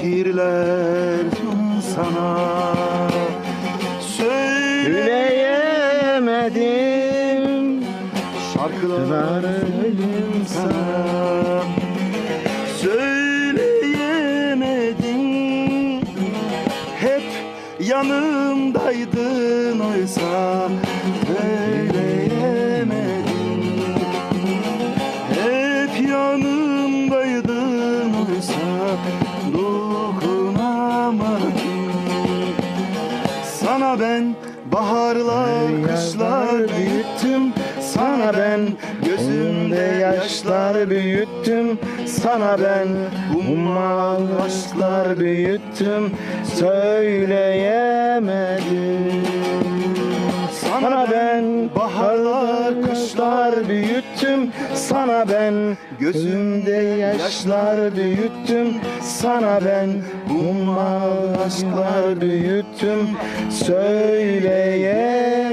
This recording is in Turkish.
şiirler sana. Söyle Söyleyemedim şarkılarım sana. Söyleyemedim. Hep yanımdaydın oysa Dokunamadım Sana ben baharlar, kışlar büyüttüm. Sana ben gözümde yaşlar büyüttüm. Sana ben ummalar aşklar büyüttüm. Söyleyemedim Sana ben baharlar, kışlar büyüttüm Sana ben. Gözümde yaşlar büyüttüm Sana ben. Ummalar aşklar büyüttüm. Söyleye